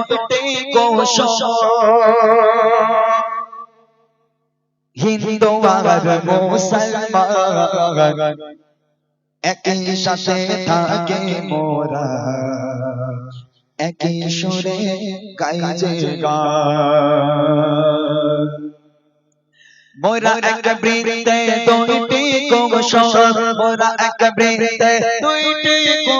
দুটি হিন্দু আর মুসলমান একই সাথে থাকে মোরা একই সুরে গাই যে মোরা এক বৃন্দে দুইটি মোরা এক বৃন্দে দুইটি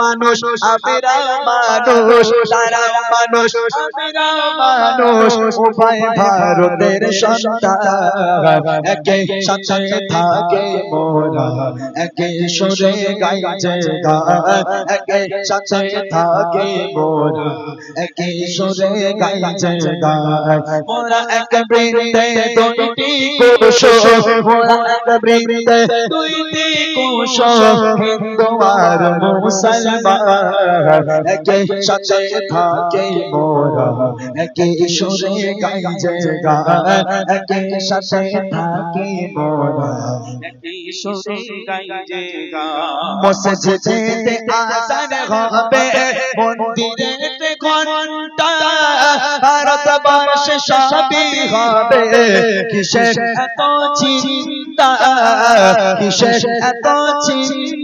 মানুষ আমরাও মানুষ তারাও মানুষ ভারতের সন্তান। একে সাথে থাকে মোরা। একে সুরে গাই যে গান একে সাথে থাকে মোরা। একে সুরে গাই যে গান মোরা এক বৃন্দে দুইটি কোষ মোরা এক বৃন্দে দুইটি কোষ হিন্দু আর মুসলমান। একে সাথে থাকে মোরা একে সুরে গাই যে গান একে সাথে থাকে মোরা। মসজিদে আজান হবে মন্দিরেতে ঘণ্টা ভারতবর্ষে সবই হবে। কিসের এত চিন্তা কিসের এত চিন্তা?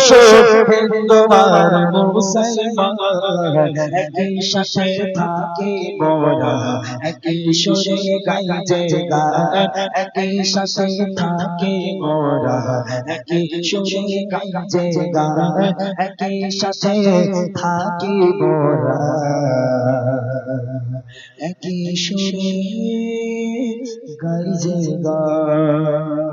আর মুসলমান। একই সাথে থাকে মোরা থাকে একই সুরে গান।